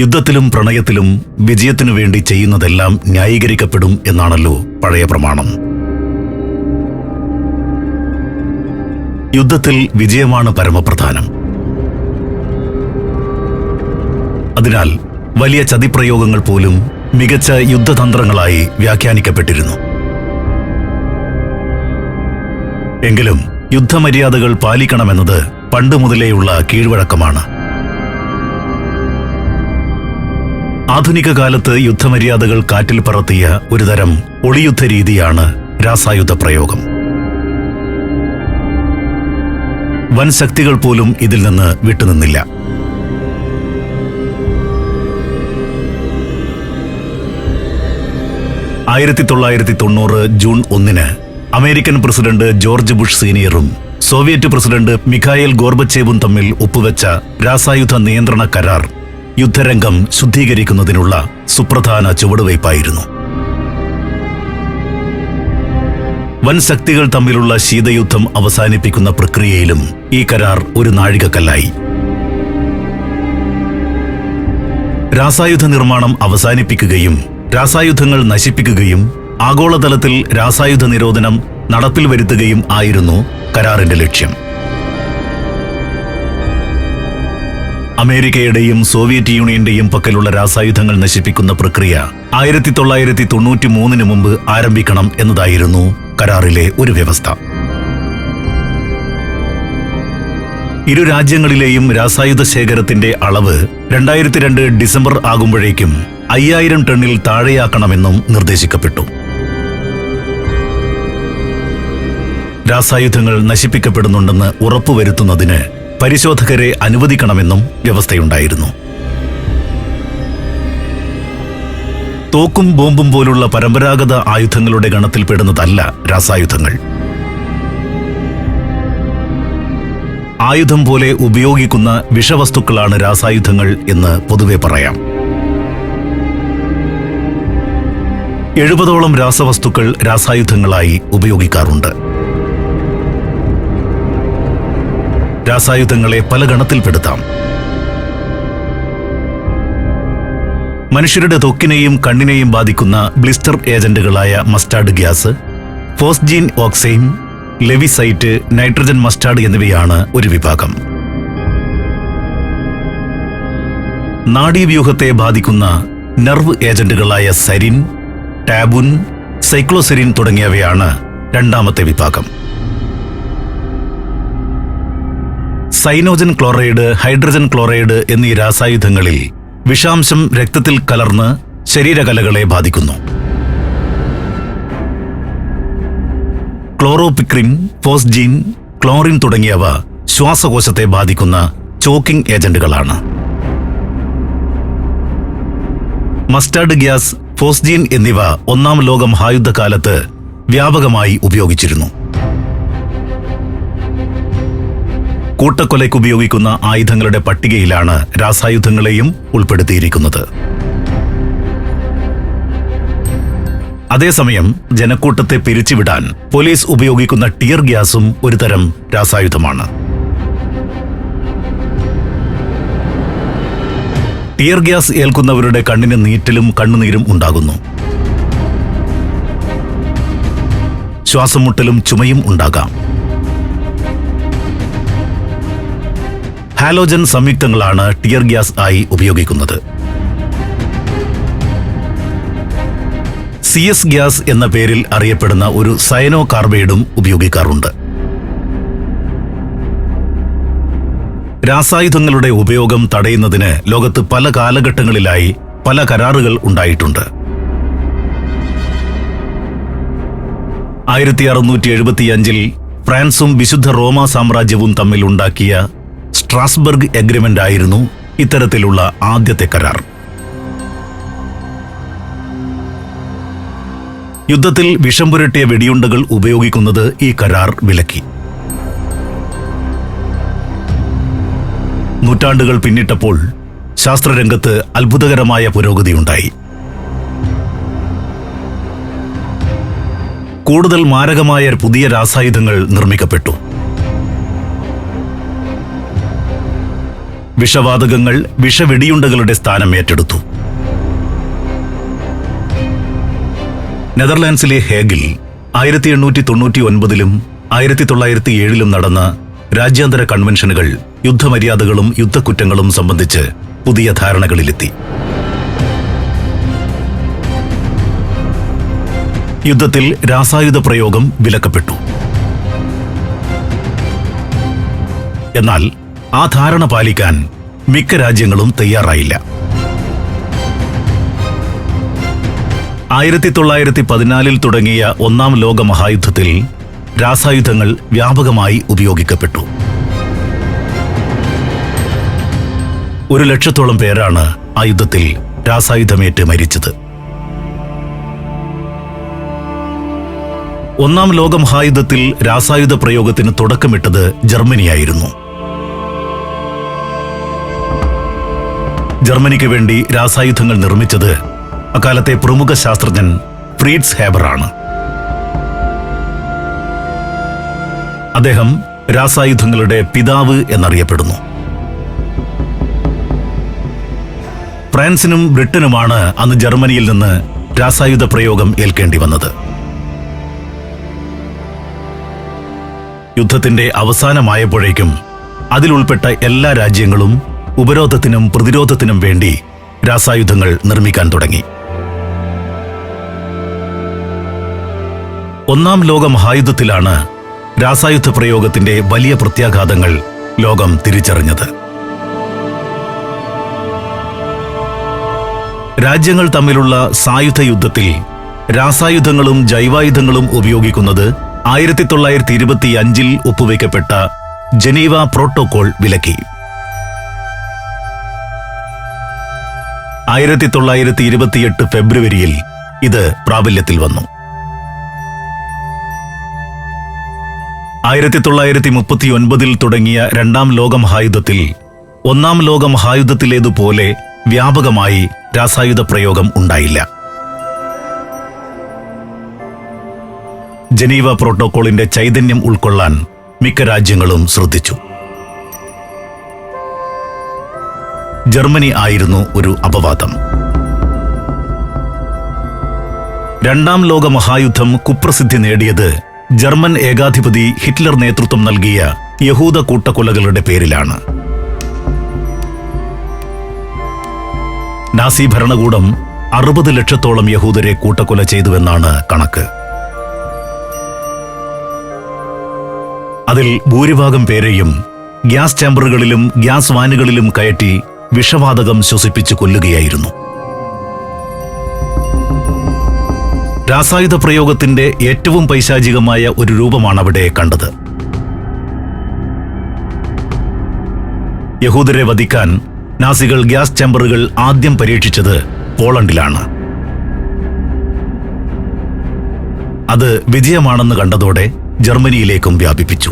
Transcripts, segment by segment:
യുദ്ധത്തിലും പ്രണയത്തിലും വിജയത്തിനു വേണ്ടി ചെയ്യുന്നതെല്ലാം ന്യായീകരിക്കപ്പെടും എന്നാണല്ലോ പഴയ പ്രമാണം. യുദ്ധത്തിൽ വിജയമാണ് പരമപ്രധാനം. അതിനാൽ വലിയ ചതിപ്രയോഗങ്ങൾ പോലും മികച്ച യുദ്ധതന്ത്രങ്ങളായി വ്യാഖ്യാനിക്കപ്പെട്ടിരുന്നു. എങ്കിലും യുദ്ധമര്യാദകൾ പാലിക്കണമെന്നത് പണ്ട് മുതലേയുള്ള കീഴ്വഴക്കമാണ്. ആധുനിക കാലത്ത് യുദ്ധമര്യാദകൾ കാറ്റിൽ പറത്തിയ ഒരുതരം ഒളിയുദ്ധ രീതിയാണ് രാസായുധ പ്രയോഗം. വൻ ശക്തികൾ പോലും ഇതിൽ നിന്ന് വിട്ടുനിന്നില്ല. ആയിരത്തി തൊള്ളായിരത്തി തൊണ്ണൂറ് ജൂൺ ഒന്നിന് അമേരിക്കൻ പ്രസിഡന്റ് ജോർജ് ബുഷ് സീനിയറും സോവിയറ്റ് പ്രസിഡന്റ് മിഖായേൽ ഗോർബച്ചേവും തമ്മിൽ ഒപ്പുവെച്ച രാസായുധ നിയന്ത്രണ കരാർ യുദ്ധരംഗം ശുദ്ധീകരിക്കുന്നതിനുള്ള സുപ്രധാന ചുവടുവയ്പായിരുന്നു. വൻ ശക്തികൾ തമ്മിലുള്ള ശീതയുദ്ധം അവസാനിപ്പിക്കുന്ന പ്രക്രിയയിലും ഈ കരാർ ഒരു നാഴികക്കല്ലായി. രാസായുധ നിർമ്മാണം അവസാനിപ്പിക്കുകയും രാസായുധങ്ങൾ നശിപ്പിക്കുകയും ആഗോളതലത്തിൽ രാസായുധ നിരോധനം നടപ്പിൽ വരുത്തുകയും ആയിരുന്നു കരാറിന്റെ ലക്ഷ്യം. അമേരിക്കയുടെയും സോവിയറ്റ് യൂണിയന്റെയും പക്കലുള്ള രാസായുധങ്ങൾ നശിപ്പിക്കുന്ന പ്രക്രിയ ആയിരത്തി തൊള്ളായിരത്തി തൊണ്ണൂറ്റി മൂന്നിന് മുമ്പ് ആരംഭിക്കണം എന്നതായിരുന്നു കരാറിലെ ഒരു വ്യവസ്ഥ. ഇരു രാജ്യങ്ങളിലെയും രാസായുധ ശേഖരത്തിന്റെ അളവ് രണ്ടായിരത്തി രണ്ട് ഡിസംബർ ആകുമ്പോഴേക്കും അയ്യായിരം ടണ്ണിൽ താഴെയാക്കണമെന്നും നിർദ്ദേശിക്കപ്പെട്ടു. രാസായുധങ്ങൾ നശിപ്പിക്കപ്പെടുന്നുണ്ടെന്ന് ഉറപ്പുവരുത്തുന്നതിന് പരിശോധകരെ അനുവദിക്കണമെന്നും വ്യവസ്ഥയുണ്ടായിരുന്നു. തോക്കും ബോംബും പോലുള്ള പരമ്പരാഗത ആയുധങ്ങളുടെ ഗണത്തിൽപ്പെടുന്നതല്ല രാസായുധങ്ങൾ. ആയുധം പോലെ ഉപയോഗിക്കുന്ന വിഷവസ്തുക്കളാണ് രാസായുധങ്ങൾ എന്ന് പൊതുവെ പറയാം. എഴുപതോളം രാസവസ്തുക്കൾ രാസായുധങ്ങളായി ഉപയോഗിക്കാറുണ്ട്. രാസായുധങ്ങളെ പല ഗണത്തിൽപ്പെടുത്താം. മനുഷ്യരുടെ തൊക്കിനെയും കണ്ണിനെയും ബാധിക്കുന്ന blister ഏജന്റുകളായ mustard gas phosgene oxime lewisite nitrogen mustard എന്നിവയാണ് ഒരു വിഭാഗം. നാഡീവ്യൂഹത്തെ ബാധിക്കുന്ന നെർവ് ഏജന്റുകളായ സരിൻ ടാബുൻ സൈക്ലോസെരിൻ തുടങ്ങിയവയാണ് രണ്ടാമത്തെ വിഭാഗം. സൈനോജൻ ക്ലോറൈഡ് ഹൈഡ്രജൻ ക്ലോറൈഡ് എന്നീ രാസായുധങ്ങളിൽ വിഷാംശം രക്തത്തിൽ കലർന്ന് ശരീരകലകളെ ബാധിക്കുന്നു. ക്ലോറോപിക്രിൻ ഫോസ്ജീൻ ക്ലോറിൻ തുടങ്ങിയവ ശ്വാസകോശത്തെ ബാധിക്കുന്ന ചോക്കിംഗ് ഏജന്റുകളാണ്. മസ്റ്റാർഡ് ഗ്യാസ് ഫോസ്ജീൻ എന്നിവ ഒന്നാം ലോക മഹായുദ്ധകാലത്ത് വ്യാപകമായി ഉപയോഗിച്ചിരുന്നു. കൂട്ടക്കൊലയ്ക്ക് ഉപയോഗിക്കുന്ന ആയുധങ്ങളുടെ പട്ടികയിലാണ് രാസായുധങ്ങളെയും ഉൾപ്പെടുത്തിയിരിക്കുന്നത്. അതേസമയം ജനക്കൂട്ടത്തെ പിരിച്ചുവിടാൻ പോലീസ് ഉപയോഗിക്കുന്ന ടിയർ ഗ്യാസും ഒരുതരം രാസായുധമാണ്. ടിയർ ഗ്യാസ് ഏൽക്കുന്നവരുടെ കണ്ണിന് നീറ്റലും കണ്ണുനീരും ഉണ്ടാകുന്നു. ശ്വാസമുട്ടലും ചുമയും ഉണ്ടാകാം. ഹാലോജൻ സംയുക്തങ്ങളാണ് ടിയർ ഗ്യാസ് ആയി ഉപയോഗിക്കുന്നത്. സി എസ് ഗ്യാസ് എന്ന പേരിൽ അറിയപ്പെടുന്ന ഒരു സയനോ കാർബൈഡും ഉപയോഗിക്കാറുണ്ട്. രാസായുധങ്ങളുടെ ഉപയോഗം തടയുന്നതിന് ലോകത്ത് പല കാലഘട്ടങ്ങളിലായി പല കരാറുകൾ ഉണ്ടായിട്ടുണ്ട്. ആയിരത്തി അറുന്നൂറ്റി എഴുപത്തിയഞ്ചിൽ ഫ്രാൻസും വിശുദ്ധ റോമ സാമ്രാജ്യവും തമ്മിൽ ഉണ്ടാക്കിയ സ്ട്രാസ്ബർഗ് എഗ്രിമെന്റ് ആയിരുന്നു ഇത്തരത്തിലുള്ള ആദ്യത്തെ കരാർ. യുദ്ധത്തിൽ വിഷം പുരട്ടിയ വെടിയുണ്ടകൾ ഉപയോഗിക്കുന്നത് ഈ കരാർ വിലക്കി. നൂറ്റാണ്ടുകൾ പിന്നിട്ടപ്പോൾ ശാസ്ത്രരംഗത്ത് അത്ഭുതകരമായ പുരോഗതിയുണ്ടായി കൂടുതൽ മാരകമായ പുതിയ രാസായുധങ്ങൾ നിർമ്മിക്കപ്പെട്ടു. വിഷവാതകങ്ങൾ വിഷവെടിയുണ്ടകളുടെ സ്ഥാനം ഏറ്റെടുത്തു. നെതർലാൻഡ്സിലെ ഹേഗിൽ ആയിരത്തി എണ്ണൂറ്റി തൊണ്ണൂറ്റി ഒൻപതിലും ആയിരത്തി തൊള്ളായിരത്തി ഏഴിലും നടന്ന രാജ്യാന്തര കൺവെൻഷനുകൾ യുദ്ധമര്യാദകളും യുദ്ധക്കുറ്റങ്ങളും സംബന്ധിച്ച് പുതിയ ധാരണകളിലെത്തി. യുദ്ധത്തിൽ രാസായുധ പ്രയോഗം വിലക്കപ്പെട്ടു. എന്നാൽ ആ ധാരണ പാലിക്കാൻ മിക്ക രാജ്യങ്ങളും തയ്യാറായില്ല. ആയിരത്തി തൊള്ളായിരത്തി പതിനാലിൽ തുടങ്ങിയ ഒന്നാം ലോക മഹായുദ്ധത്തിൽ രാസായുധങ്ങൾ വ്യാപകമായി ഉപയോഗിക്കപ്പെട്ടു. ഒരു ലക്ഷത്തോളം പേരാണ് ആ യുദ്ധത്തിൽ രാസായുധമേറ്റ് മരിച്ചത്. ഒന്നാം ലോക മഹായുദ്ധത്തിൽ രാസായുധ പ്രയോഗത്തിന് തുടക്കമിട്ടത് ജർമ്മനിയായിരുന്നു. ജർമ്മനിക്ക് വേണ്ടി രാസായുധങ്ങൾ നിർമ്മിച്ചത് അക്കാലത്തെ പ്രമുഖ ശാസ്ത്രജ്ഞൻ ഫ്രീഡ്സ് ഹേബറാണ്. അദ്ദേഹം രാസായുധങ്ങളുടെ പിതാവ് എന്നറിയപ്പെടുന്നു. ഫ്രാൻസിനും ബ്രിട്ടനുമാണ് അന്ന് ജർമ്മനിയിൽ നിന്ന് രാസായുധ പ്രയോഗം ഏൽക്കേണ്ടി വന്നത്. യുദ്ധത്തിന്റെ അവസാനമായപ്പോഴേക്കും അതിലുൾപ്പെട്ട എല്ലാ രാജ്യങ്ങളും ഉപരോധത്തിനും പ്രതിരോധത്തിനും വേണ്ടി രാസായുധങ്ങൾ നിർമ്മിക്കാൻ തുടങ്ങി. ഒന്നാം ലോക മഹായുദ്ധത്തിലാണ് രാസായുധ പ്രയോഗത്തിന്റെ വലിയ പ്രത്യാഘാതങ്ങൾ ലോകം തിരിച്ചറിഞ്ഞത്. രാജ്യങ്ങൾ തമ്മിലുള്ള സായുധ യുദ്ധത്തിൽ രാസായുധങ്ങളും ജൈവായുധങ്ങളും ഉപയോഗിക്കുന്നത് ആയിരത്തി തൊള്ളായിരത്തി ഇരുപത്തി അഞ്ചിൽ ഒപ്പുവയ്ക്കപ്പെട്ട ജനീവ പ്രോട്ടോകോൾ വിലക്കി. ആയിരത്തി തൊള്ളായിരത്തി ഇരുപത്തിയെട്ട് ഫെബ്രുവരിയിൽ ഇത് പ്രാബല്യത്തിൽ വന്നു. ആയിരത്തി തൊള്ളായിരത്തി മുപ്പത്തി ഒൻപതിൽ തുടങ്ങിയ രണ്ടാം ലോക മഹായുദ്ധത്തിൽ ഒന്നാം ലോക മഹായുദ്ധത്തിലേതുപോലെ വ്യാപകമായി രാസായുധ പ്രയോഗം ഉണ്ടായില്ല. ജനീവ പ്രോട്ടോകോളിന്റെ ചൈതന്യം ഉൾക്കൊള്ളാൻ മിക്ക രാജ്യങ്ങളും ശ്രദ്ധിച്ചു. ജർമ്മനി ആയിരുന്നു ഒരു അപവാദം. രണ്ടാം ലോക മഹായുദ്ധം കുപ്രസിദ്ധി നേടിയത് ജർമ്മൻ ഏകാധിപതി ഹിറ്റ്ലർ നേതൃത്വം നൽകിയ യഹൂദ കൂട്ടക്കൊലകളുടെ പേരിലാണ്. നാസി ഭരണകൂടം അറുപത് ലക്ഷത്തോളം യഹൂദരെ കൂട്ടക്കൊല ചെയ്തുവെന്നാണ് കണക്ക്. അതിൽ ഭൂരിഭാഗം പേരെയും ഗ്യാസ് ചേമ്പറുകളിലും ഗ്യാസ് വാനുകളിലും കയറ്റി വിഷവാതകം ശ്വസിപ്പിച്ചു കൊല്ലുകയായിരുന്നു. രാസായുധ പ്രയോഗത്തിന്റെ ഏറ്റവും പൈശാചികമായ ഒരു രൂപമാണ് അവിടെ കണ്ടത്. യഹൂദരെ വധിക്കാൻ നാസികൾ ഗ്യാസ് ചേമ്പറുകൾ ആദ്യം പരീക്ഷിച്ചത് പോളണ്ടിലാണ്. അത് വിജയമാണെന്ന് കണ്ടതോടെ ജർമ്മനിയിലേക്കും വ്യാപിപ്പിച്ചു.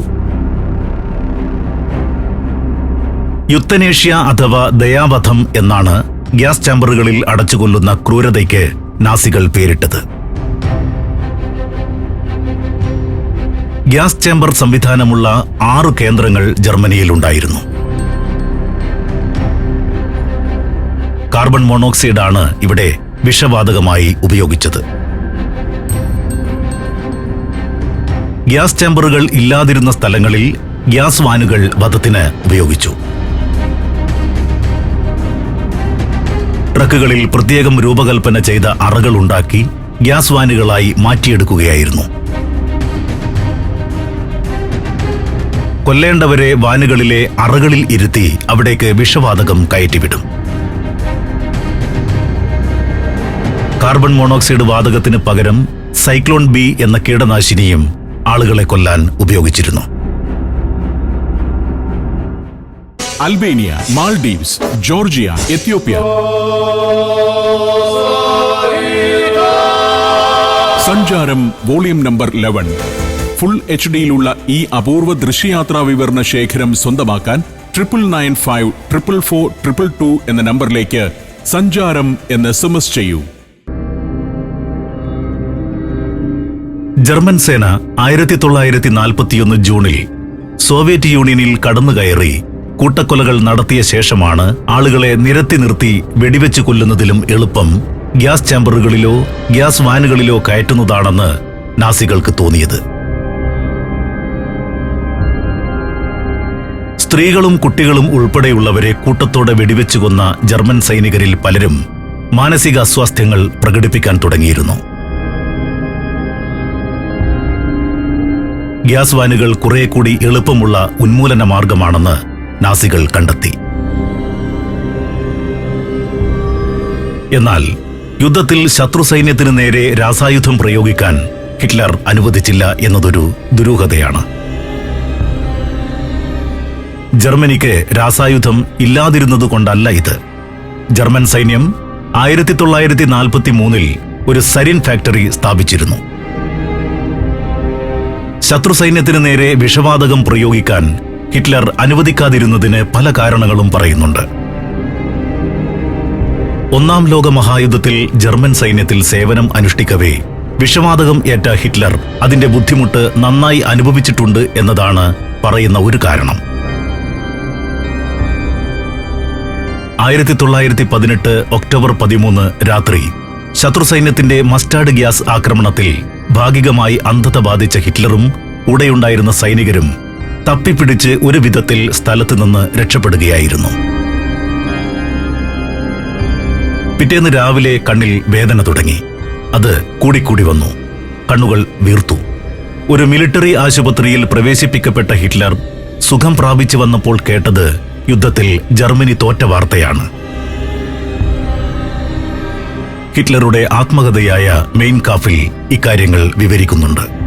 യുത്തനേഷ്യ അഥവാ ദയാവധം എന്നാണ് ഗ്യാസ് ചാമ്പറുകളിൽ അടച്ചുകൊല്ലുന്ന ക്രൂരതയ്ക്ക് നാസികൾ പേരിട്ടത്. ഗ്യാസ് ചേംബർ സംവിധാനമുള്ള ആറു കേന്ദ്രങ്ങൾ ജർമ്മനിയിൽ ഉണ്ടായിരുന്നു കാർബൺ മോണോക്സൈഡാണ് ഇവിടെ വിഷവാതകമായി ഉപയോഗിച്ചത്. ഗ്യാസ് ചേംബറുകൾ ഇല്ലാതിരുന്ന സ്ഥലങ്ങളിൽ ഗ്യാസ് വാനുകൾ വധത്തിന് ഉപയോഗിച്ചു. ട്രക്കുകളിൽ പ്രത്യേകം രൂപകൽപ്പന ചെയ്ത അറകൾ ഉണ്ടാക്കി ഗ്യാസ് വാനുകളായി മാറ്റിയെടുക്കുകയായിരുന്നു. കൊല്ലേണ്ടവരെ വാനുകളിലെ അറകളിൽ ഇരുത്തി അവിടേക്ക് വിഷവാതകം കയറ്റിവിടും. കാർബൺ മോണോക്സൈഡ് വാതകത്തിന് പകരം സൈക്ലോൺ ബി എന്ന കീടനാശിനിയും ആളുകളെ കൊല്ലാൻ ഉപയോഗിച്ചിരുന്നു. Albania Maldives Georgia Ethiopia. Sancharam volume number eleven full H ഡിയിലുള്ള ഈ അപൂർവ ദൃശ്യയാത്രാ വിവരണ ശേഖരം സ്വന്തമാക്കാൻ triple nine five triple four triple two എന്ന നമ്പറിലേക്ക് സഞ്ചാരം എന്ന് എസ് എം എസ് ചെയ്യൂ. ജർമ്മൻ സേന ആയിരത്തി തൊള്ളായിരത്തി നാൽപ്പത്തിയൊന്ന് ജൂണിൽ സോവിയറ്റ് യൂണിയനിൽ കടന്നുകയറി. കൂട്ടക്കൊലകൾ നടത്തിയ ശേഷമാണ് ആളുകളെ നിരത്തി നിർത്തി വെടിവെച്ച് കൊല്ലുന്നതിലും എളുപ്പം ഗ്യാസ് ചാമ്പറുകളിലോ ഗ്യാസ് വാനുകളിലോ കയറ്റുന്നതാണെന്ന് നാസികൾക്ക് തോന്നിയത്. സ്ത്രീകളും കുട്ടികളും ഉൾപ്പെടെയുള്ളവരെ കൂട്ടത്തോടെ വെടിവെച്ചു കൊന്ന ജർമ്മൻ സൈനികരിൽ പലരും മാനസിക അസ്വാസ്ഥ്യങ്ങൾ പ്രകടിപ്പിക്കാൻ തുടങ്ങിയിരുന്നു. ഗ്യാസ് വാനുകൾ കുറെ കൂടി എളുപ്പമുള്ള ഉന്മൂലന മാർഗമാണെന്ന് നാസികൾ കണ്ടെത്തി. എന്നാൽ യുദ്ധത്തിൽ ശത്രു സൈന്യത്തിനു നേരെ രാസായുധം പ്രയോഗിക്കാൻ ഹിറ്റ്ലർ അനുവദിച്ചില്ല എന്നതൊരു ദുരൂഹതയാണ്. ജർമ്മനിക്ക് രാസായുധം ഇല്ലാതിരുന്നത് കൊണ്ടല്ല ഇത്. ജർമ്മൻ സൈന്യം ആയിരത്തി തൊള്ളായിരത്തി നാൽപ്പത്തി മൂന്നിൽ ഒരു സരിൻ ഫാക്ടറി സ്ഥാപിച്ചിരുന്നു. ശത്രു സൈന്യത്തിന് നേരെ വിഷവാതകം പ്രയോഗിക്കാൻ ഹിറ്റ്ലർ അനുവദിക്കാതിരുന്നതിന് പല കാരണങ്ങളും പറയുന്നുണ്ട്. ഒന്നാം ലോക മഹായുദ്ധത്തിൽ ജർമ്മൻ സൈന്യത്തിൽ സേവനം അനുഷ്ഠിക്കവേ വിഷവാതകം ഏറ്റ ഹിറ്റ്ലർ അതിന്റെ ബുദ്ധിമുട്ട് നന്നായി അനുഭവിച്ചിട്ടുണ്ട് എന്നതാണ് പറയുന്ന ഒരു കാരണം. ആയിരത്തി തൊള്ളായിരത്തി പതിനെട്ട് ഒക്ടോബർ പതിമൂന്ന് രാത്രി ശത്രു സൈന്യത്തിന്റെ മസ്റ്റാർഡ് ഗ്യാസ് ആക്രമണത്തിൽ ഭാഗികമായി അന്ധത ബാധിച്ച ഹിറ്റ്ലറും കൂടെയുണ്ടായിരുന്ന സൈനികരും തപ്പിപ്പിടിച്ച് ഒരു വിധത്തിൽ സ്ഥലത്ത് നിന്ന് രക്ഷപ്പെടുകയായിരുന്നു. പിറ്റേന്ന് രാവിലെ കണ്ണിൽ വേദന തുടങ്ങി. അത് കൂടിക്കൂടി വന്നു. കണ്ണുകൾ വീർത്തു. ഒരു മിലിറ്ററി ആശുപത്രിയിൽ പ്രവേശിപ്പിക്കപ്പെട്ട ഹിറ്റ്ലർ സുഖം പ്രാപിച്ചു വന്നപ്പോൾ കേട്ടത് യുദ്ധത്തിൽ ജർമ്മനി തോറ്റ വാർത്തയാണ്. ഹിറ്റ്ലറുടെ ആത്മകഥയായ മെയിൻ കാഫിൽ ഇക്കാര്യങ്ങൾ വിവരിക്കുന്നുണ്ട്.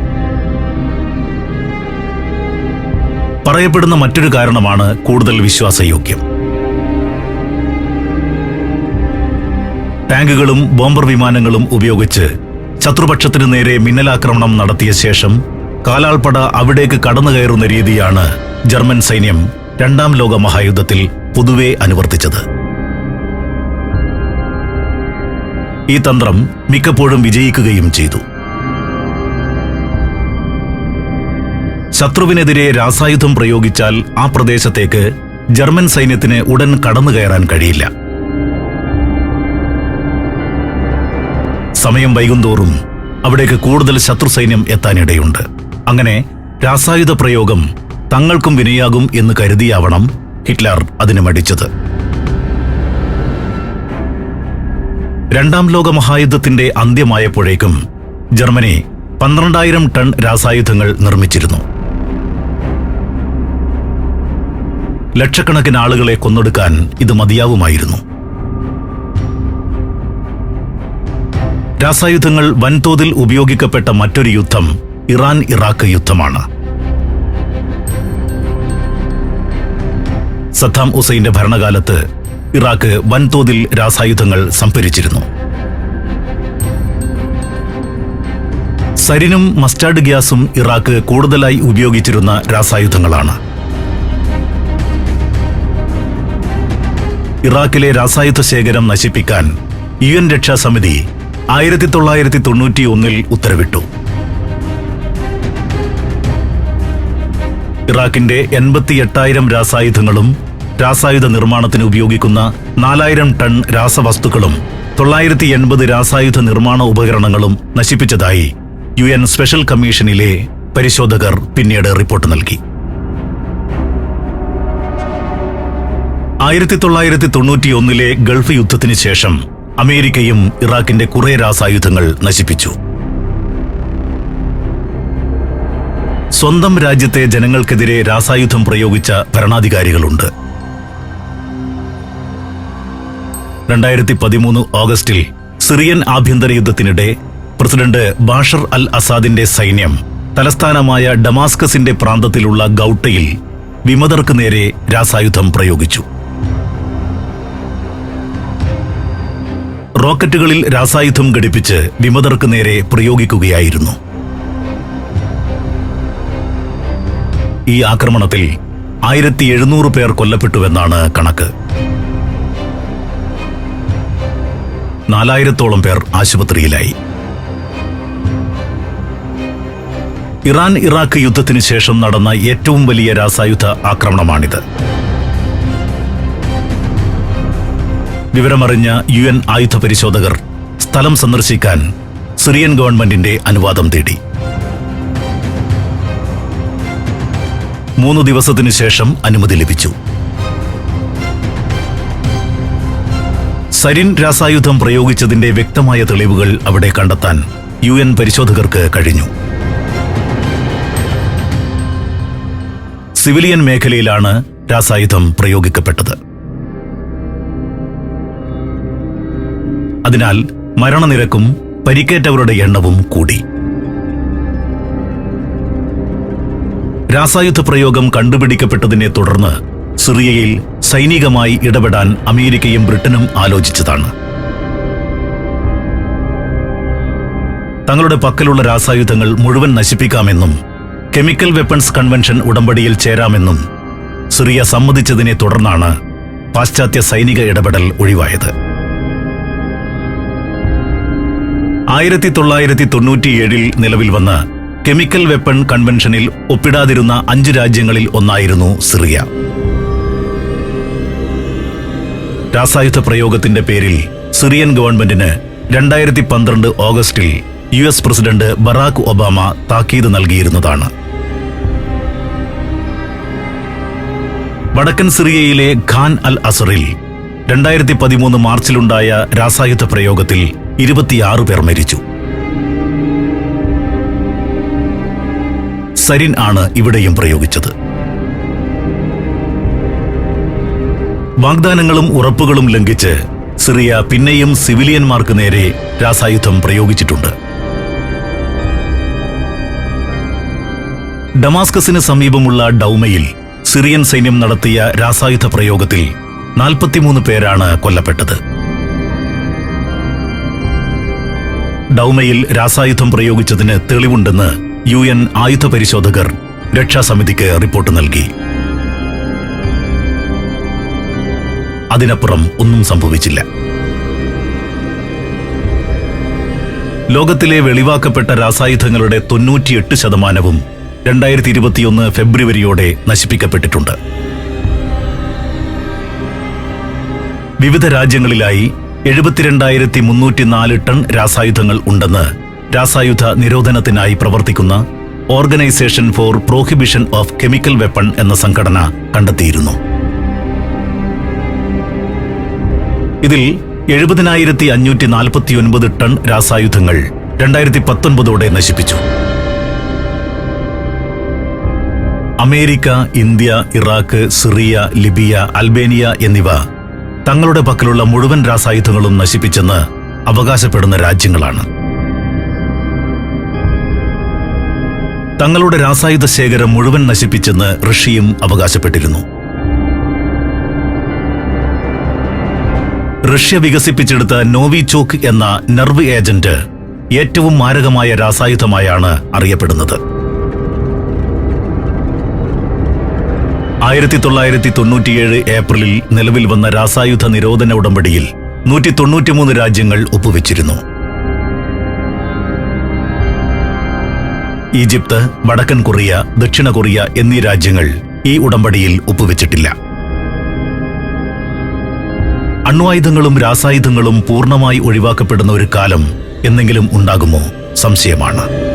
പറയപ്പെടുന്ന മറ്റൊരു കാരണമാണ് കൂടുതൽ വിശ്വാസയോഗ്യം. ടാങ്കുകളും ബോംബർ വിമാനങ്ങളും ഉപയോഗിച്ച് ശത്രുപക്ഷത്തിനു നേരെ മിന്നലാക്രമണം നടത്തിയ ശേഷം കാലാൾപ്പട അവിടേക്ക് കടന്നു കയറുന്ന രീതിയാണ് ജർമ്മൻ സൈന്യം രണ്ടാം ലോക മഹായുദ്ധത്തിൽ പൊതുവെ അനുവർത്തിച്ചത്. ഈ തന്ത്രം മിക്കപ്പോഴും വിജയിക്കുകയും ചെയ്തു. ശത്രുവിനെതിരെ രാസായുധം പ്രയോഗിച്ചാൽ ആ പ്രദേശത്തേക്ക് ജർമ്മൻ സൈന്യത്തിന് ഉടൻ കടന്നു കയറാൻ കഴിയില്ല. സമയം വൈകുന്തോറും അവിടേക്ക് കൂടുതൽ ശത്രു സൈന്യം എത്താനിടയുണ്ട്. അങ്ങനെ രാസായുധ പ്രയോഗം തങ്ങൾക്കും വിനയാകും എന്ന് കരുതിയാവണം ഹിറ്റ്ലർ അതിന് മടിച്ചത്. രണ്ടാം ലോക മഹായുദ്ധത്തിന്റെ അന്ത്യമായപ്പോഴേക്കും ജർമ്മനി പന്ത്രണ്ടായിരം ടൺ രാസായുധങ്ങൾ നിർമ്മിച്ചിരുന്നു. ലക്ഷക്കണക്കിന് ആളുകളെ കൊന്നൊടുക്കാൻ ഇത് മതിയാവുമായിരുന്നു. രാസായുധങ്ങൾ വൻതോതിൽ ഉപയോഗിക്കപ്പെട്ട മറ്റൊരു യുദ്ധം ഇറാൻ ഇറാഖ് യുദ്ധമാണ്. സദ്ദാം ഹുസൈന്റെ ഭരണകാലത്ത് ഇറാഖ് വൻതോതിൽ രാസായുധങ്ങൾ സംഭരിച്ചിരുന്നു. സരിനും മസ്റ്റാർഡ് ഗ്യാസും ഇറാഖ് കൂടുതലായി ഉപയോഗിച്ചിരുന്ന രാസായുധങ്ങളാണ്. ഇറാഖിലെ രാസായുധ ശേഖരം നശിപ്പിക്കാൻ യു എൻ രക്ഷാസമിതി ആയിരത്തി തൊള്ളായിരത്തി തൊണ്ണൂറ്റി ഒന്നിൽ ഉത്തരവിട്ടു. ഇറാഖിന്റെ എൺപത്തി എട്ടായിരം രാസായുധങ്ങളും രാസായുധ നിർമ്മാണത്തിന് ഉപയോഗിക്കുന്ന നാലായിരം ടൺ രാസവസ്തുക്കളും തൊള്ളായിരത്തി എൺപത് രാസായുധ നിർമ്മാണ ഉപകരണങ്ങളും നശിപ്പിച്ചതായി യു എൻ സ്പെഷ്യൽ കമ്മീഷനിലെ പരിശോധകർ പിന്നീട് റിപ്പോർട്ട് നൽകി. ആയിരത്തി തൊള്ളായിരത്തി തൊണ്ണൂറ്റിയൊന്നിലെ ഗൾഫ് യുദ്ധത്തിന് ശേഷം അമേരിക്കയും ഇറാഖിന്റെ കുറേ രാസായുധങ്ങൾ നശിപ്പിച്ചു. സ്വന്തം രാജ്യത്തെ ജനങ്ങൾക്കെതിരെ രാസായുധം പ്രയോഗിച്ച ഭരണാധികാരികളുണ്ട്. രണ്ടായിരത്തി പതിമൂന്ന് ഓഗസ്റ്റിൽ സിറിയൻ ആഭ്യന്തര യുദ്ധത്തിനിടെ പ്രസിഡന്റ് ബാഷർ അൽ അസാദിന്റെ സൈന്യം തലസ്ഥാനമായ ഡമാസ്കസിന്റെ പ്രാന്തത്തിലുള്ള ഗൌട്ടയിൽ വിമതർക്ക് നേരെ രാസായുധം പ്രയോഗിച്ചു. റോക്കറ്റുകളിൽ രാസായുധം ഘടിപ്പിച്ച് വിമതർക്ക് നേരെ പ്രയോഗിക്കുകയായിരുന്നു. ഈ ആക്രമണത്തിൽ ആയിരത്തി എഴുന്നൂറ് പേർ കൊല്ലപ്പെട്ടുവെന്നാണ് കണക്ക്. നാലായിരത്തോളം പേർ ആശുപത്രിയിലായി. ഇറാൻ ഇറാഖ് യുദ്ധത്തിന് ശേഷം നടന്ന ഏറ്റവും വലിയ രാസായുധ ആക്രമണമാണിത്. വിവരമറിഞ്ഞ യു എൻ ആയുധ പരിശോധകർ സ്ഥലം സന്ദർശിക്കാൻ സിറിയൻ ഗവൺമെന്റിന്റെ അനുവാദം തേടി. മൂന്ന് ദിവസത്തിനു ശേഷം അനുമതി ലഭിച്ചു. സരിൻ രാസായുധം പ്രയോഗിച്ചതിന്റെ വ്യക്തമായ തെളിവുകൾ അവിടെ കണ്ടെത്താൻ യു എൻ പരിശോധകർക്ക് കഴിഞ്ഞു. സിവിലിയൻ മേഖലയിലാണ് രാസായുധം പ്രയോഗിക്കപ്പെട്ടത്. അതിനാൽ മരണനിരക്കും പരിക്കേറ്റവരുടെ എണ്ണവും കൂടി. രാസായുധ പ്രയോഗം കണ്ടുപിടിക്കപ്പെട്ടതിനെ തുടർന്ന് സിറിയയിൽ സൈനികമായി ഇടപെടാൻ അമേരിക്കയും ബ്രിട്ടനും ആലോചിച്ചതാണ്. തങ്ങളുടെ പക്കലുള്ള രാസായുധങ്ങൾ മുഴുവൻ നശിപ്പിക്കാമെന്നും കെമിക്കൽ വെപ്പൺസ് കൺവെൻഷൻ ഉടമ്പടിയിൽ ചേരാമെന്നും സിറിയ സമ്മതിച്ചതിനെ തുടർന്നാണ് പാശ്ചാത്യ സൈനിക ഇടപെടൽ ഒഴിവായത്. ആയിരത്തി തൊള്ളായിരത്തി തൊണ്ണൂറ്റിയേഴിൽ നിലവിൽ വന്ന കെമിക്കൽ വെപ്പൺ കൺവെൻഷനിൽ ഒപ്പിടാതിരുന്ന അഞ്ച് രാജ്യങ്ങളിൽ ഒന്നായിരുന്നു സിറിയ. രാസായുധ പ്രയോഗത്തിന്റെ പേരിൽ സിറിയൻ ഗവൺമെന്റിന് രണ്ടായിരത്തി പന്ത്രണ്ട് ഓഗസ്റ്റിൽ U S president Barack Obama താക്കീത് നൽകിയിരുന്നതാണ്. വടക്കൻ സിറിയയിലെ ഖാൻ അൽ അസറിൽ രണ്ടായിരത്തി പതിമൂന്ന് മാർച്ചിലുണ്ടായ രാസായുധ പ്രയോഗത്തിൽ ഇരുപത്തിയാറ് പേർ മരിച്ചു. സരിൻ ആണ് ഇവിടെയും പ്രയോഗിച്ചത്. വാഗ്ദാനങ്ങളും ഉറപ്പുകളും ലംഘിച്ച് സിറിയ പിന്നെയും സിവിലിയന്മാർക്ക് നേരെ രാസായുധം പ്രയോഗിച്ചിട്ടുണ്ട്. ഡമാസ്കസിന് സമീപമുള്ള ഡൗമയിൽ സിറിയൻ സൈന്യം നടത്തിയ രാസായുധ പ്രയോഗത്തിൽ നാൽപ്പത്തിമൂന്ന് പേരാണ് കൊല്ലപ്പെട്ടത്. ഡൗമയിൽ രാസായുധം പ്രയോഗിച്ചതിന് തെളിവുണ്ടെന്ന് യു എൻ ആയുധ പരിശോധകർ രക്ഷാസമിതിക്ക് റിപ്പോർട്ട് നൽകി. അതിനപ്പുറം ഒന്നും സംഭവിച്ചില്ല. ലോകത്തിലെ വെളിവാക്കപ്പെട്ട രാസായുധങ്ങളുടെ തൊണ്ണൂറ്റിയെട്ട് ശതമാനവും രണ്ടായിരത്തി ഇരുപത്തിയൊന്ന് ഫെബ്രുവരിയോടെ നശിപ്പിക്കപ്പെട്ടിട്ടുണ്ട്. വിവിധ രാജ്യങ്ങളിലായി എഴുപത്തിരണ്ടായിരത്തി മുന്നൂറ്റി നാല് ടൺ രാസായുധങ്ങൾ ഉണ്ടെന്ന് രാസായുധ നിരോധനത്തിനായി പ്രവർത്തിക്കുന്ന organisation for prohibition of chemical weapon എന്ന സംഘടന കണ്ടെത്തിയിരുന്നു. ഇതിൽ എഴുപതിനായിരത്തി അഞ്ഞൂറ്റി നാൽപ്പത്തിയൊൻപത് ടൺ രാസായുധങ്ങൾ രണ്ടായിരത്തി പത്തൊൻപതോടെ നശിപ്പിച്ചു. America India Iraq Syria Libya Albania എന്നിവ തങ്ങളുടെ പക്കലുള്ള മുഴുവൻ രാസായുധങ്ങളും നശിപ്പിച്ചെന്ന് അവകാശപ്പെടുന്ന രാജ്യങ്ങളാണ്. തങ്ങളുടെ രാസായുധ ശേഖരം മുഴുവൻ നശിപ്പിച്ചെന്ന് റഷ്യയും അവകാശപ്പെട്ടിരുന്നു. റഷ്യ വികസിപ്പിച്ചെടുത്ത നോവിചോക്ക് എന്ന നെർവ് ഏജന്റ് ഏറ്റവും മാരകമായ രാസായുധമായാണ് അറിയപ്പെടുന്നത്. ആയിരത്തി തൊള്ളായിരത്തി തൊണ്ണൂറ്റിയേഴ് ഏപ്രിലിൽ നിലവിൽ വന്ന രാസായുധ നിരോധന ഉടമ്പടിയിൽ നൂറ്റി തൊണ്ണൂറ്റിമൂന്ന് രാജ്യങ്ങൾ ഒപ്പുവെച്ചിരുന്നു. ഈജിപ്ത് വടക്കൻ കൊറിയ ദക്ഷിണ കൊറിയ എന്നീ രാജ്യങ്ങൾ ഈ ഉടമ്പടിയിൽ ഒപ്പുവെച്ചിട്ടില്ല. അണ്വായുധങ്ങളും രാസായുധങ്ങളും പൂർണമായി ഒഴിവാക്കപ്പെടുന്ന ഒരു കാലം എന്തെങ്കിലും ഉണ്ടാകുമോ? സംശയമാണ്.